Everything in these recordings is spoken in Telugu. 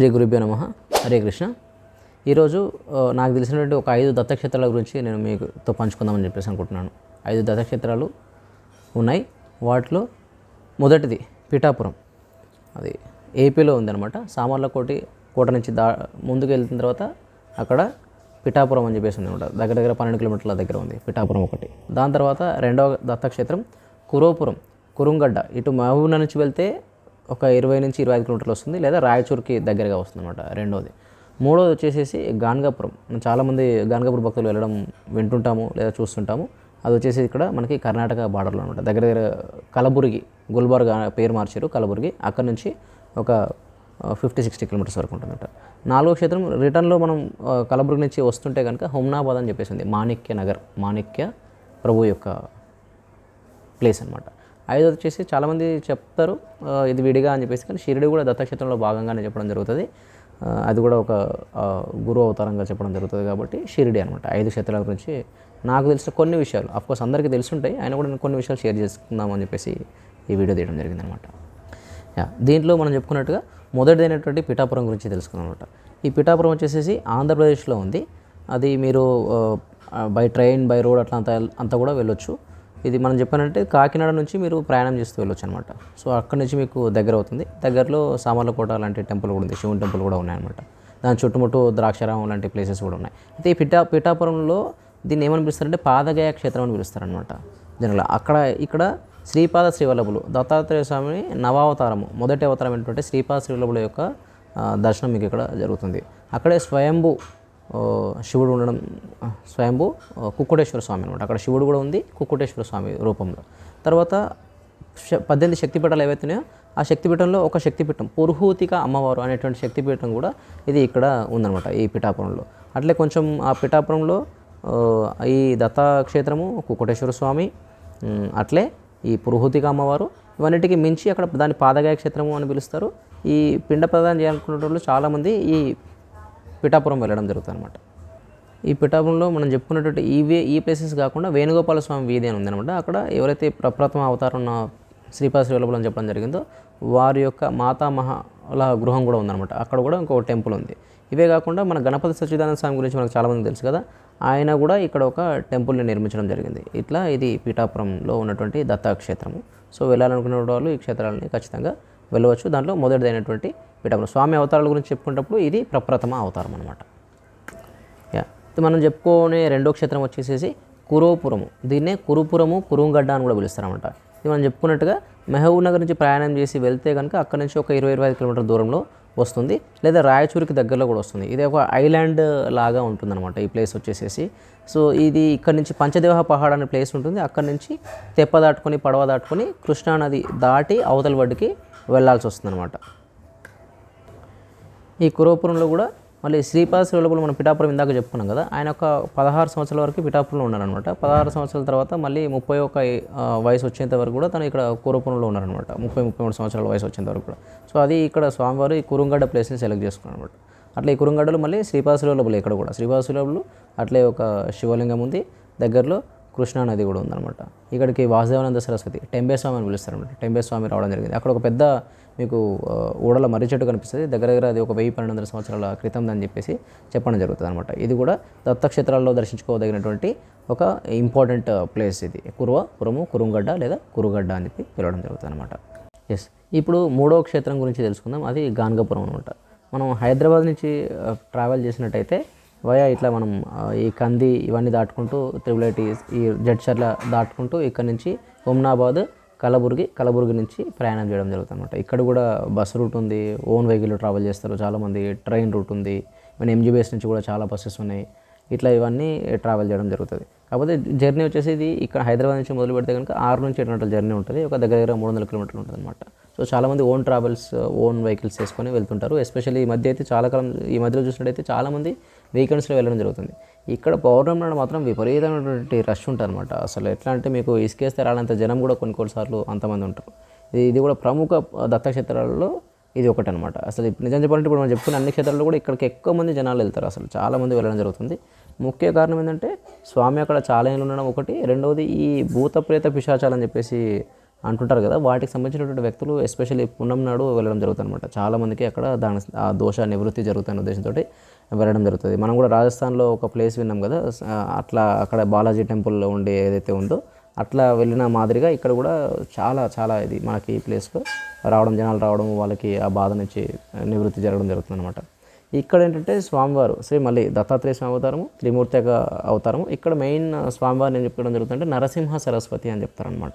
శ్రీ గురుభ్యో నమ. హరే కృష్ణ. ఈరోజు నాకు తెలిసినటువంటి ఒక ఐదు దత్తక్షేత్రాల గురించి నేను మీతో పంచుకుందామని చెప్పేసి అనుకుంటున్నాను. ఐదు దత్తక్షేత్రాలు ఉన్నాయి. వాటిలో మొదటిది పిఠాపురం. అది ఏపీలో ఉందన్నమాట. సామర్లకోటి కోట నుంచి దా ముందుకు వెళ్తున్న తర్వాత అక్కడ పిఠాపురం అని చెప్పేసి ఉంది అనమాట దగ్గర దగ్గర పన్నెండు కిలోమీటర్ల దగ్గర ఉంది పిఠాపురం ఒకటి. దాని తర్వాత రెండవ దత్తక్షేత్రం కురోపురం కురుంగడ్డ. ఇటు మహబూబ్ నుంచి వెళ్తే ఒక ఇరవై నుంచి ఇరవై ఐదు కిలోమీటర్లు వస్తుంది లేదా రాయచూర్కి దగ్గరగా వస్తుంది అనమాట రెండోది. మూడోది వచ్చేసేసి గాన్గాపురం. చాలామంది గాన్గాపురం భక్తులు వెళ్ళడం వింటుంటాము లేదా చూస్తుంటాము. అది వచ్చేసి ఇక్కడ మనకి కర్ణాటక బార్డర్లో అనమాట దగ్గర దగ్గర కలబుర్గి గుల్బర్గా పేరు మార్చారు కలబుర్గి. అక్కడ నుంచి ఒక ఫిఫ్టీ సిక్స్టీ కిలోమీటర్స్ వరకు ఉంటుందన్నమాట. నాలుగో క్షేత్రం రిటర్న్లో మనం కలబుర్గి నుంచి వస్తుంటే కనుక హుమ్నాబాద్ అని చెప్పేసింది మాణిక్య నగర్ మాణిక్య ప్రభు యొక్క ప్లేస్ అనమాట ఐదోది వచ్చేసి చాలామంది చెప్తారు ఇది విడిగా అని చెప్పేసి కానీ షిరిడి కూడా దత్తక్షేత్రంలో భాగంగానే చెప్పడం జరుగుతుంది. అది కూడా ఒక గురువు గురు అవతారంగా చెప్పడం జరుగుతుంది కాబట్టి షిరిడి అనమాట ఐదు క్షేత్రాల గురించి నాకు తెలిసిన కొన్ని విషయాలు. అఫ్కోర్స్ అందరికీ తెలుసుంటాయి. ఆయన కూడా నేను కొన్ని విషయాలు షేర్ చేసుకుందాం అని చెప్పేసి ఈ వీడియో తీయడం జరిగిందనమాట యా దీంట్లో మనం చెప్పుకున్నట్టుగా మొదటిదైనటువంటి పిఠాపురం గురించి తెలుసుకుందాం అనమాట ఈ పిఠాపురం వచ్చేసేసి ఆంధ్రప్రదేశ్లో ఉంది. అది మీరు బై ట్రైన్ బై రోడ్ అట్లా అంతా అంతా కూడా వెళ్ళొచ్చు. ఇది మనం చెప్పానంటే కాకినాడ నుంచి మీరు ప్రయాణం చేస్తూ వెళ్ళొచ్చు అనమాట సో అక్కడ నుంచి మీకు దగ్గర అవుతుంది. దగ్గరలో సామర్లకోట లాంటి టెంపుల్ కూడా ఉంది. శివుని టెంపుల్ కూడా ఉన్నాయన్నమాట దాని చుట్టుముట్టు ద్రాక్షారామం లాంటి ప్లేసెస్ కూడా ఉన్నాయి. అయితే ఈ పిఠా పిఠాపురంలో దీన్ని ఏమని పిలుస్తారంటే పాదగయ క్షేత్రం అని పిలుస్తారనమాట జనరల్ అక్కడ ఇక్కడ శ్రీపాద శ్రీవల్లభులు దత్తాత్రేయ స్వామి నవావతారము మొదటి అవతారం ఏంటంటే శ్రీపాద శ్రీవల్లభుల యొక్క దర్శనం మీకు ఇక్కడ జరుగుతుంది. అక్కడే స్వయంభూ శివుడు ఉండడం స్వయంభూ కుక్కుటేశ్వర స్వామి అనమాట అక్కడ శివుడు కూడా ఉంది కుక్కుటేశ్వర స్వామి రూపంలో. తర్వాత పద్దెనిమిది శక్తిపీఠాలు ఏవైతున్నాయో ఆ శక్తిపీఠంలో ఒక శక్తిపీఠం పురుహూతిక అమ్మవారు అనేటువంటి శక్తిపీఠం కూడా ఇది ఇక్కడ ఉందన్నమాట ఈ పిఠాపురంలో. అట్లే కొంచెం ఆ పిఠాపురంలో ఈ దత్తాక్షేత్రము కుక్కుటేశ్వర స్వామి అట్లే ఈ పురుహూతిక అమ్మవారు ఇవన్నిటికీ మించి అక్కడ దాని పాదగాయ క్షేత్రము అని పిలుస్తారు. ఈ పిండ ప్రదానం చేయాలనుకునే వాళ్ళు చాలామంది ఈ పిఠాపురం వెళ్ళడం జరుగుతుంది అనమాట ఈ పిఠాపురంలో మనం చెప్పుకున్నటువంటి ఈ వే ఈ ప్లేసెస్ కాకుండా వేణుగోపాల స్వామి వీధి అని ఉందనమాట అక్కడ ఎవరైతే ప్రప్రథమ అవతారం శ్రీపాద శ్రీవల్లభులు అని చెప్పడం జరిగిందో వారి యొక్క మాతామహల గృహం కూడా ఉందన్నమాట. అక్కడ కూడా ఇంకో టెంపుల్ ఉంది. ఇవే కాకుండా మన గణపతి సచ్చిదానంద స్వామి గురించి మనకు చాలామంది తెలుసు కదా ఆయన కూడా ఇక్కడ ఒక టెంపుల్ని నిర్మించడం జరిగింది. ఇట్లా ఇది పీఠాపురంలో ఉన్నటువంటి దత్తాక్షేత్రము. సో వెళ్ళాలనుకునే వాళ్ళు ఈ క్షేత్రాలని ఖచ్చితంగా వెళ్ళవచ్చు. దాంట్లో మొదటిదైనటువంటి పీఠాపురం స్వామి అవతారాల గురించి చెప్పుకునేటప్పుడు ఇది ప్రప్రథమ అవతారం అనమాట యా. ఇది మనం చెప్పుకునే రెండో క్షేత్రం వచ్చేసేసి కురోపురము. దీన్నే కురుపురము కురుంగడ్డ అని కూడా పిలుస్తారనమాట ఇది మనం చెప్పుకున్నట్టుగా మెహబూబ్ నగర్ నుంచి ప్రయాణం చేసి వెళ్తే కనుక అక్కడ నుంచి ఒక ఇరవై ఇరవై ఐదు కిలోమీటర్ దూరంలో వస్తుంది. లేదా రాయచూరుకి దగ్గరలో కూడా వస్తుంది. ఇది ఒక ఐలాండ్ లాగా ఉంటుందన్నమాట ఈ ప్లేస్ వచ్చేసేసి. సో ఇది ఇక్కడ నుంచి పంచదేవ పహాడ్ అనే ప్లేస్ ఉంటుంది. అక్కడ నుంచి తెప్ప దాటుకొని పడవ దాటుకొని కృష్ణా నది దాటి అవతల వడ్డుకి వెళ్ళాల్సి వస్తుందన్నమాట. ఈ కురోపురంలో కూడా మళ్ళీ శ్రీపాద శ్రీవల్లభులు మనం పిఠాపురం ఇందాక చెప్పుకున్నాం కదా ఆయన ఒక పదహారు సంవత్సరాల వరకు పిఠాపురంలో ఉన్నారనమాట పదహారు సంవత్సరాల తర్వాత మళ్ళీ ముప్పై ఒక వయసు వచ్చేంత వరకు కూడా తను ఇక్కడ కురవపురంలో ఉన్నారనమాట ముప్పై ముప్పై మూడు సంవత్సరాల వయసు వచ్చేంత వరకు కూడా. సో అది ఇక్కడ స్వామివారు ఈ కురుంగడ్డ ప్లేస్ని సెలెక్ట్ చేసుకున్నారు అనమాట అట్లా ఈ కురుంగడ్డలు మళ్ళీ శ్రీపాద శ్రీవల్లభులు ఇక్కడ కూడా శ్రీపాద శ్రీవల్లభులు అట్లే ఒక శివలింగం ఉంది. దగ్గరలో కృష్ణా నది కూడా ఉందన్నమాట. ఇక్కడికి వాసుదేవానంద సరస్వతి టెంబే స్వామి అని పిలుస్తారు అనమాట టెంబే స్వామి రావడం జరిగింది. అక్కడ ఒక పెద్ద మీకు ఓడల ఊడల మర్రి చెట్టు కనిపిస్తుంది. దగ్గర దగ్గర అది ఒక వెయ్యి పన్నెండు వందల సంవత్సరాల క్రితం అని చెప్పేసి చెప్పడం జరుగుతుంది అనమాట ఇది కూడా దత్తక్షేత్రాల్లో దర్శించుకోదగినటువంటి ఒక ఇంపార్టెంట్ ప్లేస్ ఇది. కురువ కురము కురుంగడ్డ లేదా కురుగడ్డ అని చెప్పి పిలవడం జరుగుతుంది అనమాట ఎస్ ఇప్పుడు మూడో క్షేత్రం గురించి తెలుసుకుందాం. అది గాన్గాపురం అనమాట మనం హైదరాబాద్ నుంచి ట్రావెల్ చేసినట్టయితే వయా ఇట్లా మనం ఈ కంది ఇవన్నీ దాటుకుంటూ త్రిబుల్ ఐటీ ఈ జడ్చర్ల దాటుకుంటూ ఇక్కడ నుంచి హుమ్నాబాద్ కలబుర్గి కలబుర్గి నుంచి ప్రయాణం చేయడం జరుగుతుంది అనమాట ఇక్కడ కూడా బస్సు రూట్ ఉంది ఓన్ వెహికల్ ట్రావెల్ చేస్తారు చాలామంది ట్రైన్ రూట్ ఉంది మన ఎంజీబీఎస్ నుంచి కూడా చాలా బస్సెస్ ఉన్నాయి. ఇట్లా ఇవన్నీ ట్రావెల్ చేయడం జరుగుతుంది. కాకపోతే జర్నీ వచ్చేసి ఇది ఇక్కడ హైదరాబాద్ నుంచి మొదలు పెడితే కనుక ఆరు నుంచి ఏడు గంటల జర్నీ ఉంటుంది ఒక దగ్గర దగ్గర మూడు వందల కిలోమీటర్లు ఉంటుంది అనమాట సో చాలామంది ఓన్ ట్రావెల్స్ ఓన్ వెహికల్స్ వేసుకొని వెళ్తుంటారు. ఎస్పెషల్లీ ఈ మధ్య అయితే చాలా కాలం ఈ మధ్యలో చూసినట్టయితే చాలామంది వెహికల్స్లో వెళ్ళడం జరుగుతుంది. ఇక్కడ పౌర్ణమి నాడు మాత్రం విపరీతమైనటువంటి రష్ ఉంటారనమాట అసలు ఎట్లా అంటే మీకు ఇసుకేస్తే రాలంత జనం కూడా కొన్ని కొన్నిసార్లు అంతమంది ఉంటారు. ఇది ఇది కూడా ప్రముఖ దత్తక్షేత్రాలలో ఇది ఒకటి అనమాట అసలు ఇప్పుడు నిజం చెప్పాలంటే ఇప్పుడు మనం చెప్పుకున్న అన్ని క్షేత్రాల్లో కూడా ఇక్కడికి ఎక్కువ మంది జనాలు వెళ్తారు అసలు. చాలా మంది వెళ్ళడం జరుగుతుంది. ముఖ్య కారణం ఏంటంటే స్వామి అక్కడ చాలా ఏళ్ళు ఉండడం ఒకటి. రెండవది ఈ భూత ప్రేత పిశాచాలు అని చెప్పేసి అంటుంటారు కదా వాటికి సంబంధించినటువంటి వ్యక్తులు ఎస్పెషల్లీ పున్నం నాడు వెళ్ళడం జరుగుతుంది అనమాట చాలామందికి అక్కడ దాని ఆ దోష నివృత్తి జరుగుతున్న ఉద్దేశంతో వెళ్ళడం జరుగుతుంది. మనం కూడా రాజస్థాన్లో ఒక ప్లేస్ విన్నాం కదా అట్లా అక్కడ బాలాజీ టెంపుల్లో ఉండే ఏదైతే ఉందో అట్లా వెళ్ళిన మాదిరిగా ఇక్కడ కూడా చాలా చాలా ఇది మనకి ఈ ప్లేస్లో రావడం జనాలు రావడం వాళ్ళకి ఆ బాధ నుంచి నివృత్తి జరగడం జరుగుతుంది అనమాట ఇక్కడ ఏంటంటే స్వామివారు శ్రీ మళ్ళీ దత్తాత్రేయ స్వామి అవతారము త్రిమూర్తిగా అవతారము. ఇక్కడ మెయిన్ స్వామివారిని ఏం చెప్పడం జరుగుతుందంటే నరసింహ సరస్వతి అని చెప్తారనమాట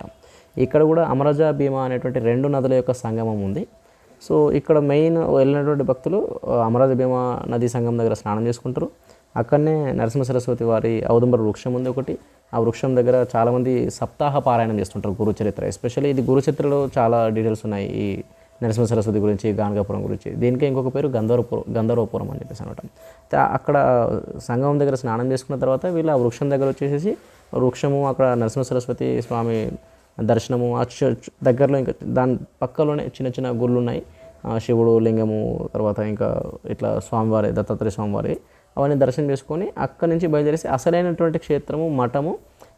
ఇక్కడ కూడా అమరజ భీమా అనేటువంటి రెండు నదుల యొక్క సంగమం ఉంది. సో ఇక్కడ మెయిన్ వెళ్ళినటువంటి భక్తులు ఆ, అమరాజ భీమా నదీ సంగమం దగ్గర స్నానం చేసుకుంటారు. అక్కడనే నరసింహ సరస్వతి వారి ఔదుంబర వృక్షం ఉంది ఒకటి. ఆ వృక్షం దగ్గర చాలామంది సప్తాహ పారాయణం చేస్తుంటారు గురు చరిత్ర ఎస్పెషల్లీ ఇది గురు చరిత్రలో చాలా డీటెయిల్స్ ఉన్నాయి ఈ నరసింహ సరస్వతి గురించి గానగాపురం గురించి. దీనికి ఇంకొక పేరు గంధర్వపురం గంధర్వపురం అని చెప్పేసి అనమాట అక్కడ సంగమం దగ్గర స్నానం చేసుకున్న తర్వాత వీళ్ళు ఆ వృక్షం దగ్గర వచ్చేసేసి వృక్షము అక్కడ నరసింహ సరస్వతి స్వామి దర్శనము. ఆ చర్చ్ దగ్గరలో ఇంకా దాని పక్కలోనే చిన్న చిన్న గుళ్ళు ఉన్నాయి శివుడు లింగము తర్వాత ఇంకా ఇట్లా స్వామివారి దత్తాత్రేయ స్వామివారి అవన్నీ దర్శనం చేసుకొని అక్కడి నుంచి బయలుదేరేసి అసలైనటువంటి క్షేత్రము మఠము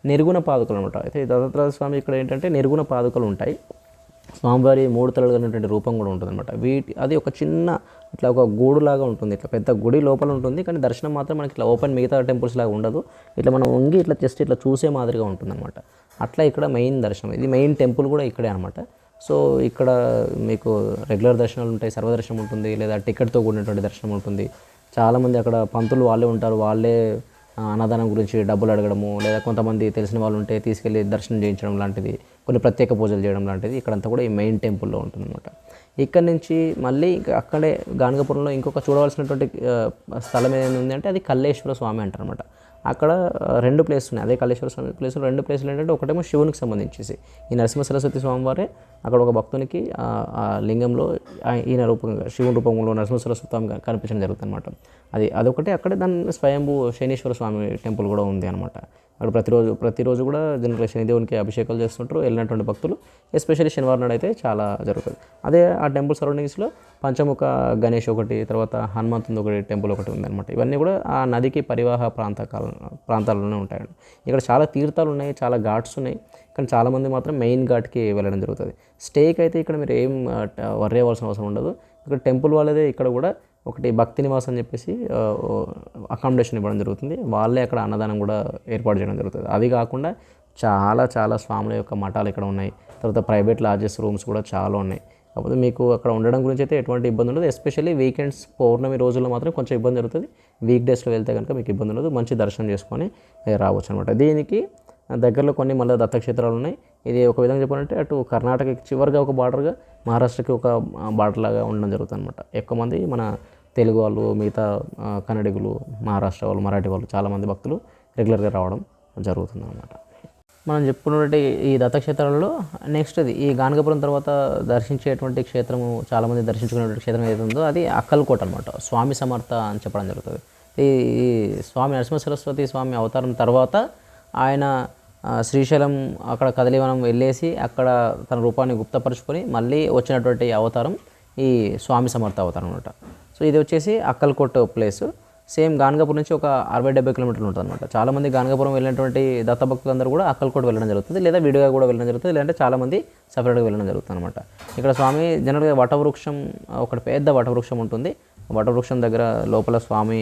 నిర్గుణ పాదుకలు అనమాట. అయితే దత్తాత్రేయ స్వామి ఇక్కడ ఏంటంటే నిర్గుణ పాదుకలు ఉంటాయి. స్వామివారి మూడు తలలు కలిగినటువంటి రూపం కూడా ఉంటుంది అనమాట వీటి అది ఒక చిన్న ఇట్లా ఒక గూడులాగా ఉంటుంది. ఇట్లా పెద్ద గుడి లోపల ఉంటుంది. కానీ దర్శనం మాత్రం మనకి ఇట్లా ఓపెన్ మిగతా టెంపుల్స్ లాగా ఉండదు. ఇట్లా మనం వంగి ఇట్లా జస్ట్ ఇట్లా చూసే మాదిరిగా ఉంటుంది అనమాట అట్లా ఇక్కడ మెయిన్ దర్శనం. ఇది మెయిన్ టెంపుల్ కూడా ఇక్కడే అనమాట సో ఇక్కడ మీకు రెగ్యులర్ దర్శనాలు ఉంటాయి. సర్వదర్శనం ఉంటుంది. లేదా టికెట్తో కూడినటువంటి దర్శనం ఉంటుంది. చాలామంది అక్కడ పంతులు వాళ్ళే ఉంటారు. వాళ్ళే అన్నదానం గురించి డబ్బులు అడగడము లేదా కొంతమంది తెలిసిన వాళ్ళు ఉంటే తీసుకెళ్ళి దర్శనం చేయించడం లాంటిది కొన్ని ప్రత్యేక పూజలు చేయడం లాంటిది ఇక్కడంతా కూడా ఈ మెయిన్ టెంపుల్లో ఉంటుందన్నమాట. ఇక్కడ నుంచి మళ్ళీ ఇంకా అక్కడే గానగపురంలో ఇంకొక చూడవలసినటువంటి స్థలం ఏదైనా ఉంది అంటే అది కల్లేశ్వర స్వామి అంటారనమాట అక్కడ రెండు ప్లేస్ ఉన్నాయి. అదే కాళేశ్వర స్వామి ప్లేస్లో రెండు ప్లేసులు ఏంటంటే ఒకటేమో శివునికి సంబంధించేసి. ఈ నరసింహ సరస్వతి స్వామివారే అక్కడ ఒక భక్తునికి ఆ లింగంలో ఈయన రూపంగా శివుని రూపంలో నరసింహ సరస్వతి స్వామి కనిపించడం జరుగుతుంది అనమాట అది అదొకటి అక్కడే దాని స్వయంభూ శనీశ్వర స్వామి టెంపుల్ కూడా ఉంది అనమాట అక్కడ ప్రతిరోజు ప్రతిరోజు కూడా జనరల్ శనిదేవునికి అభిషేకాలు చేస్తుంటారు. వెళ్ళినటువంటి భక్తులు ఎస్పెషల్లీ శనివారం నాడు అయితే చాలా జరుగుతుంది. అదే ఆ టెంపుల్ సరౌండింగ్స్లో పంచముఖ గణేష్ ఒకటి తర్వాత హనుమంతుంది ఒకటి టెంపుల్ ఒకటి ఉందన్నమాట. ఇవన్నీ కూడా ఆ నదికి పరివాహ ప్రాంత కాల ప్రాంతాల్లోనే ఉంటాయండి. ఇక్కడ చాలా తీర్థాలు ఉన్నాయి చాలా ఘాట్స్ ఉన్నాయి కానీ చాలామంది మాత్రం మెయిన్ ఘాట్కి వెళ్ళడం జరుగుతుంది. స్టేకి అయితే ఇక్కడ మీరు ఏం వర్రీ అవసరం ఉండదు. ఇక్కడ టెంపుల్ వాళ్ళదే ఇక్కడ కూడా ఒకటి భక్తి నివాస్ అని చెప్పేసి అకామిడేషన్ ఇవ్వడం జరుగుతుంది. వాళ్ళే అక్కడ అన్నదానం కూడా ఏర్పాటు చేయడం జరుగుతుంది. అది కాకుండా చాలా చాలా స్వాముల యొక్క మఠాలు ఇక్కడ ఉన్నాయి. తర్వాత ప్రైవేట్ లాడ్జెస్ రూమ్స్ కూడా చాలా ఉన్నాయి. కాకపోతే మీకు అక్కడ ఉండడం గురించి అయితే ఎటువంటి ఇబ్బంది ఉండదు. ఎస్పెషల్లీ వీకెండ్స్ పౌర్ణమి రోజుల్లో మాత్రం కొంచెం ఇబ్బంది జరుగుతుంది. వీక్ డేస్లో వెళ్తే కనుక మీకు ఇబ్బంది ఉండదు. మంచి దర్శనం చేసుకొని రావచ్చు అనమాట దీనికి దగ్గరలో కొన్ని మళ్ళీ దత్తక్షేత్రాలు ఉన్నాయి. ఇది ఒక విధంగా చెప్పాలంటే అటు కర్ణాటకకి చివరిగా ఒక బార్డర్గా మహారాష్ట్రకి ఒక బార్డర్ లాగా ఉండడం జరుగుతుంది అనమాట ఎక్కువ మంది మన తెలుగు వాళ్ళు మిగతా కన్నడిగులు మహారాష్ట్ర వాళ్ళు మరాఠీ వాళ్ళు చాలామంది భక్తులు రెగ్యులర్గా రావడం జరుగుతుంది అనమాట మనం చెప్పుకున్నటువంటి ఈ దత్తక్షేత్రాలలో నెక్స్ట్ అది ఈ గానగపురం తర్వాత దర్శించేటువంటి క్షేత్రము చాలామంది దర్శించుకునేటువంటి క్షేత్రం ఏదైతే ఉందో అది అక్కల్కోట అనమాట స్వామి సమర్థ అని చెప్పడం జరుగుతుంది. ఈ స్వామి నరసింహ సరస్వతి స్వామి అవతారం తర్వాత ఆయన శ్రీశైలం అక్కడ కదలివనం వెళ్ళేసి అక్కడ తన రూపాన్ని గుప్తపరుచుకొని మళ్ళీ వచ్చినటువంటి అవతారం ఈ స్వామి సమర్థ అవతారం అనమాట సో ఇది వచ్చేసి అక్కల్కోట్ ప్లేస్. సేమ్ గానగాపురం నుంచి ఒక అరవై డెబ్బై కిలోమీటర్లు ఉంటుంది అనమాట చాలామంది గానగాపురం వెళ్ళినటువంటి దత్త భక్తులందరూ కూడా అక్కల్కోట వెళ్ళడం జరుగుతుంది. లేదా విడిగా కూడా వెళ్ళడం జరుగుతుంది. లేదంటే చాలామంది సపరేట్గా వెళ్ళడం జరుగుతుంది అనమాట ఇక్కడ స్వామి జనరల్గా వటవృక్షం ఒక ఒకటి పెద్ద వటవృక్షం ఉంటుంది. వటవృక్షం దగ్గర లోపల స్వామి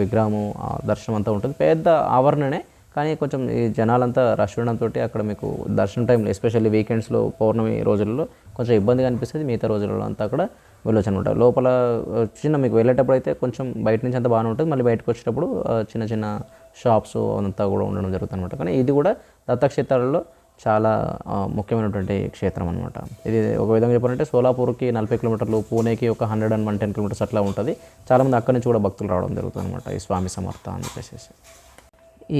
విగ్రహము దర్శనం అంతా ఉంటుంది. పెద్ద ఆవరణనే కానీ కొంచెం ఈ జనాలంతా రష్ ఉండడంతో అక్కడ మీకు దర్శనం టైంలో ఎస్పెషల్లీ వీకెండ్స్లో పౌర్ణమి రోజుల్లో కొంచెం ఇబ్బందిగా అనిపిస్తుంది. మిగతా రోజులలో అంతా కూడా వెళ్ళొచ్చు అనమాట లోపల చిన్న మీకు వెళ్ళేటప్పుడు అయితే కొంచెం బయట నుంచి అంతా బాగానే ఉంటుంది. మళ్ళీ బయటకు వచ్చేటప్పుడు చిన్న చిన్న షాప్స్ అంతా కూడా ఉండడం జరుగుతుంది అనమాట కానీ ఇది కూడా దత్తక్షేత్రాలలో చాలా ముఖ్యమైనటువంటి క్షేత్రం అనమాట ఇది ఒక విధంగా చెప్పాలంటే సోలాపూర్కి నలభై కిలోమీటర్లు పూణేకి ఒక hundred and one ten kilometres అట్లా ఉంటుంది. చాలామంది అక్కడి నుంచి కూడా భక్తులు రావడం జరుగుతుంది అనమాట ఈ స్వామి సమర్థ అని చెప్పేసి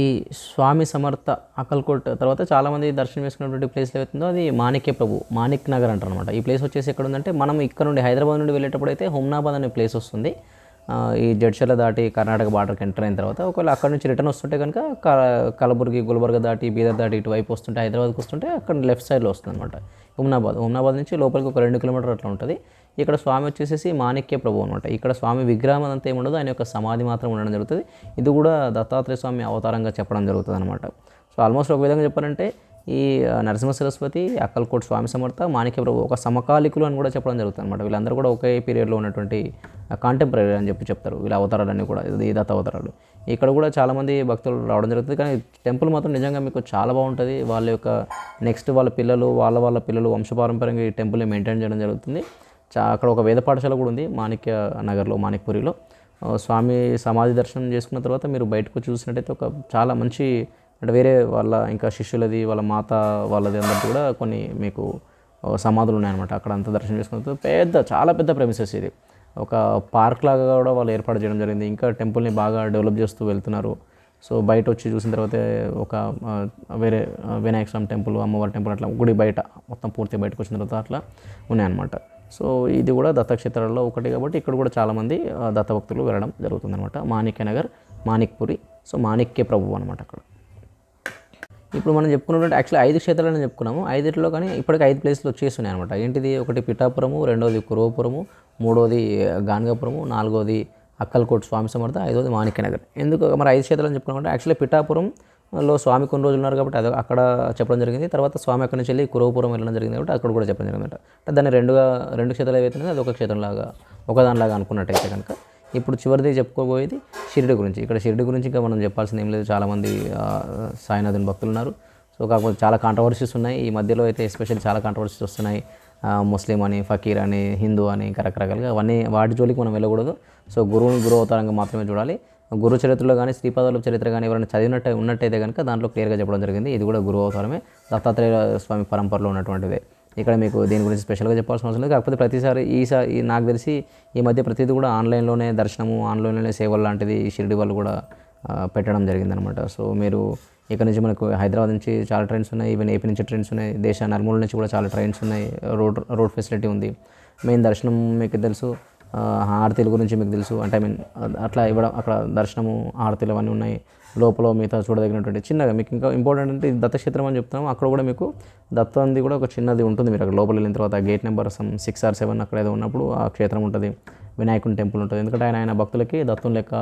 ఈ స్వామి సమర్థ అకల్కోట్ తర్వాత చాలామంది దర్శనం చేసుకున్నటువంటి ప్లేస్ ఏవైతుందో అది మాణిక్య ప్రభు మాణిక్ నగర్ అంటారు అనమాట ఈ ప్లేస్ వచ్చేసి ఎక్కడ ఉందంటే మనం ఇక్కడ నుండి హైదరాబాద్ నుండి వెళ్ళేటప్పుడు అయితే హుమ్నాబాద్ అనే ప్లేస్ వస్తుంది. ఈ జడ్చర్ల దాటి కర్ణాటక బార్డర్కి ఎంటర్ అయిన తర్వాత ఒకవేళ అక్కడ నుంచి రిటర్న్ వస్తుంటే కనుక కలబుర్గి గుల్బర్గ దాటి బీదర్ దాటి ఇటువైపు వస్తుంటే హైదరాబాద్కి వస్తుంటే అక్కడ లెఫ్ట్ సైడ్లో వస్తుంది అనమాట హుమ్నాబాద్ హుమ్నాబాద్ నుంచి లోపలికి ఒక రెండు కిలోమీటర్ అట్లా ఉంటుంది. ఇక్కడ స్వామి వచ్చేసేసి మాణిక్య ప్రభు అనమాట ఇక్కడ స్వామి విగ్రహం అంతా ఏముండదు ఆయన యొక్క సమాధి మాత్రం ఉండడం జరుగుతుంది. ఇది కూడా దత్తాత్రేయ స్వామి అవతారంగా చెప్పడం జరుగుతుంది అనమాట సో ఆల్మోస్ట్ ఒక విధంగా చెప్పాలంటే ఈ నరసింహ సరస్వతి అక్కలకోట స్వామి సమర్థ మాణిక్య ప్రభు ఒక సమకాలికులు అని కూడా చెప్పడం జరుగుతుంది అనమాట వీళ్ళందరూ కూడా ఒకే పీరియడ్లో ఉన్నటువంటి కాంటెంపరీ అని చెప్పి చెప్తారు. వీళ్ళ అవతారాలన్నీ కూడా ఇది దత్త అవతారాలు. ఇక్కడ కూడా చాలామంది భక్తులు రావడం జరుగుతుంది. కానీ టెంపుల్ మాత్రం నిజంగా మీకు చాలా బాగుంటుంది. వాళ్ళ యొక్క నెక్స్ట్ వాళ్ళ పిల్లలు వాళ్ళ వాళ్ళ పిల్లలు వంశపారంపర్యంగా ఈ టెంపుల్ని మెయింటైన్ చేయడం జరుగుతుంది. చా అక్కడ ఒక వేద పాఠశాల కూడా ఉంది మాణిక్య నగర్లో మాణిక్పురిలో. స్వామి సమాధి దర్శనం చేసుకున్న తర్వాత మీరు బయటకు చూసినట్టయితే ఒక చాలా మంచి అంటే వేరే వాళ్ళ ఇంకా శిష్యులది వాళ్ళ మాత వాళ్ళది అందరిది కూడా కొన్ని మీకు సమాధులు ఉన్నాయన్నమాట. అక్కడ అంతా దర్శనం చేసుకున్న తర్వాత పెద్ద చాలా పెద్ద ప్రెమిసెస్ ఇది. ఒక పార్క్ లాగా కూడా వాళ్ళు ఏర్పాటు చేయడం జరిగింది. ఇంకా టెంపుల్ని బాగా డెవలప్ చేస్తూ వెళ్తున్నారు. సో బయట వచ్చి చూసిన తర్వాత ఒక వేరే వినాయక స్వామి టెంపుల్ అమ్మవారి టెంపుల్ అట్లా గుడి బయట మొత్తం పూర్తి బయటకు వచ్చిన తర్వాత అట్లా ఉన్నాయన్నమాట. సో ఇది కూడా దత్తక్షేత్రాల్లో ఒకటి కాబట్టి ఇక్కడ కూడా చాలామంది దత్తభక్తులు వెళ్ళడం జరుగుతుందనమాట మాణిక్య నగర్ మాణిక్పురి సో మాణిక్య ప్రభు అనమాట అక్కడ. ఇప్పుడు మనం చెప్పుకున్నటువంటి యాక్చువల్లీ ఐదు క్షేత్రాలను చెప్పుకున్నాము. ఐదుట్లో కానీ ఇప్పటికి ఐదు ప్లేస్లు వచ్చేస్తున్నాయి అనమాట ఏంటిది? ఒకటి పిఠాపురము రెండోది కురవపురము మూడోది గాన్గాపురము నాలుగోది అక్కల్కోట్ స్వామి సమర్థ ఐదోది మాణిక్యనగర్. ఎందుకు? మరి ఐదు క్షేత్రాలను చెప్పుకున్నామంటే యాక్చువల్లీ లో స్వామి కొన్ని రోజులు ఉన్నారు కాబట్టి అది అక్కడ చెప్పడం జరిగింది. తర్వాత స్వామి అక్కడి నుంచి వెళ్ళి కురవపురం వెళ్ళడం జరిగింది కాబట్టి అక్కడ కూడా చెప్పడం జరిగింది అంటే దాన్ని రెండుగా రెండు క్షేత్రాలు ఏవైతే అది ఒక క్షేత్రంలాగా ఒకదానిలాగా అనుకున్నట్టయితే కనుక ఇప్పుడు చివరిది చెప్పుకోబోయేది షిరిడి గురించి. ఇక్కడ షిరిడి గురించి ఇంకా మనం చెప్పాల్సింది ఏం లేదు. చాలామంది సాయినాథుని భక్తులు ఉన్నారు. సో కాకపోతే చాలా కాంట్రవర్సీస్ ఉన్నాయి. ఈ మధ్యలో అయితే ఎస్పెషల్లీ చాలా కాంట్రవర్సీస్ వస్తున్నాయి. ముస్లిం అని ఫకీర్ అని హిందూ అని ఇంకా రకరకాలుగా అవన్నీ వాటి జోలికి మనం వెళ్ళకూడదు. సో గురువుని గురువు అవతారంగా మాత్రమే చూడాలి. గురు చరిత్రలో కానీ శ్రీపాదాల చరిత్ర కానీ ఎవరైనా చదివినట్టు ఉన్నట్టయితే కనుక దాంట్లో క్లియర్గా చెప్పడం జరిగింది. ఇది కూడా గురువు అవతారమే. దత్తాత్రేయ స్వామి పరంపరలో ఉన్నటువంటిదే. ఇక్కడ మీకు దీని గురించి స్పెషల్గా చెప్పాల్సిన అవసరం లేదు. కాకపోతే ప్రతిసారి ఈసారి నాకు తెలిసి ఈ మధ్య ప్రతిదీ కూడా ఆన్లైన్లోనే దర్శనము ఆన్లైన్లోనే సేవలు లాంటిది షిరిడి వాళ్ళు కూడా పెట్టడం జరిగిందనమాట. సో మీరు ఇక్కడ నుంచి మనకు హైదరాబాద్ నుంచి చాలా ట్రైన్స్ ఉన్నాయి. ఈవెన్ ఏపీ నుంచి ట్రైన్స్ ఉన్నాయి. దేశ నలుమూల నుంచి కూడా చాలా ట్రైన్స్ ఉన్నాయి. రోడ్ రోడ్ ఫెసిలిటీ ఉంది. మెయిన్ దర్శనం మీకు తెలుసు. హారతీలు గురించి మీకు తెలుసు. అంటే ఐ మీన్ అట్లా ఇవ్వడం అక్కడ దర్శనము హారతీలు అవన్నీ ఉన్నాయి. లోపల మిగతా చూడదగినటువంటి చిన్నగా మీకు ఇంకా ఇంపార్టెంట్ అంటే దత్తక్షేత్రం అని చెప్తున్నాము. అక్కడ కూడా మీకు దత్తంది కూడా ఒక చిన్నది ఉంటుంది. మీరు అక్కడ లోపల వెళ్ళిన తర్వాత gate number some six or seven అక్కడ ఏదో ఉన్నప్పుడు ఆ క్షేత్రం ఉంటుంది. వినాయకుని టెంపుల్ ఉంటుంది. ఎందుకంటే ఆయన ఆయన భక్తులకి దత్తం లెక్క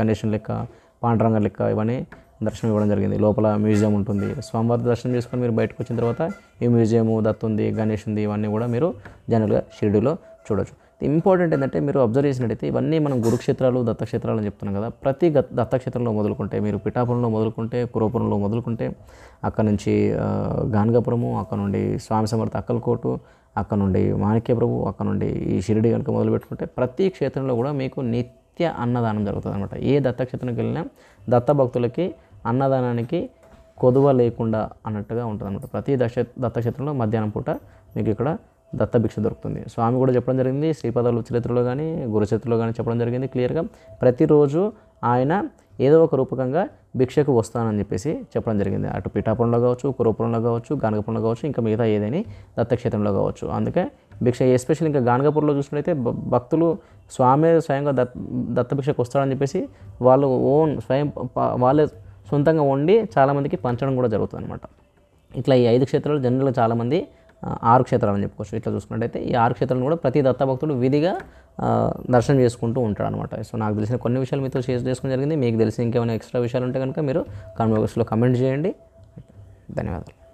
గణేషన్ లెక్క పాండురంగ లెక్క ఇవన్నీ దర్శనం ఇవ్వడం జరిగింది. లోపల మ్యూజియం ఉంటుంది. స్వామివారి దర్శనం చేసుకొని మీరు బయటకు వచ్చిన తర్వాత ఈ మ్యూజియము దత్తుంది గణేష్ ఉంది ఇవన్నీ కూడా మీరు జనరల్గా షిరిడిలో చూడొచ్చు. ఇంపార్టెంట్ ఏంటంటే మీరు అబ్జర్వ్ చేసినట్టయితే ఇవన్నీ మనం గురుక్షేత్రాలు దత్తక్షేత్రాలు అని చెప్తున్నాం కదా. ప్రతి దత్తక్షేత్రంలో మొదలుకుంటే మీరు పిఠాపురంలో మొదలుకుంటే కురపురంలో మొదలుకుంటే అక్కడ నుంచి ఆ, గానగాపురము అక్కడ నుండి స్వామి సమర్థ అక్కలకోటు అక్కడ నుండి మాణిక్య ప్రభు అక్కడ నుండి ఈ షిరిడి కనుక మొదలు పెట్టుకుంటే ప్రతి క్షేత్రంలో కూడా మీకు నిత్య అన్నదానం జరుగుతుంది అనమాట ఏ దత్తక్షేత్రంకి వెళ్ళినా దత్త భక్తులకి అన్నదానానికి కొదువ లేకుండా అన్నట్టుగా ఉంటుంది అనమాట ప్రతి దక్ష దత్తక్షేత్రంలో మధ్యాహ్నం పూట మీకు ఇక్కడ దత్త భిక్ష దొరుకుతుంది. స్వామి కూడా చెప్పడం జరిగింది శ్రీపదాలు చరిత్రలో కానీ గురుచరిత్రలో కానీ చెప్పడం జరిగింది క్లియర్గా. ప్రతిరోజు ఆయన ఏదో ఒక రూపకంగా భిక్షకు వస్తానని చెప్పేసి చెప్పడం జరిగింది. అటు పిఠాపురంలో కావచ్చు కురపురంలో కావచ్చు గానగపురంలో కావచ్చు ఇంకా మిగతా ఏదని దత్తక్షేత్రంలో కావచ్చు. అందుకే భిక్ష ఎస్పెషల్ ఇంకా గానగపూర్లో చూసినట్లయితే భక్తులు స్వామి స్వయంగా దత్ దత్తభిక్షకు వస్తాడని చెప్పేసి వాళ్ళు ఓన్ స్వయం వాళ్ళే సొంతంగా వండి చాలామందికి పంచడం కూడా జరుగుతుంది అనమాట ఇట్లా ఈ ఐదు క్షేత్రాలు జనరల్గా చాలామంది ఆరు క్షేత్రాలు అని చెప్పుకోవచ్చు. ఇట్లా చూసుకున్నట్టయితే ఈ ఆరు క్షేత్రాలను కూడా ప్రతి దత్తభక్తుడు విధిగా దర్శనం చేసుకుంటూ ఉంటాడు అనమాట సో నాకు తెలిసిన కొన్ని విషయాలు మీతో షేర్ చేసుకోవడం జరిగింది. మీకు తెలిసి ఇంకేమైనా ఎక్స్ట్రా విషయాలు ఉంటే కనుక మీరు కామెంట్ బాక్స్లో కమెంట్ చేయండి. ధన్యవాదాలు.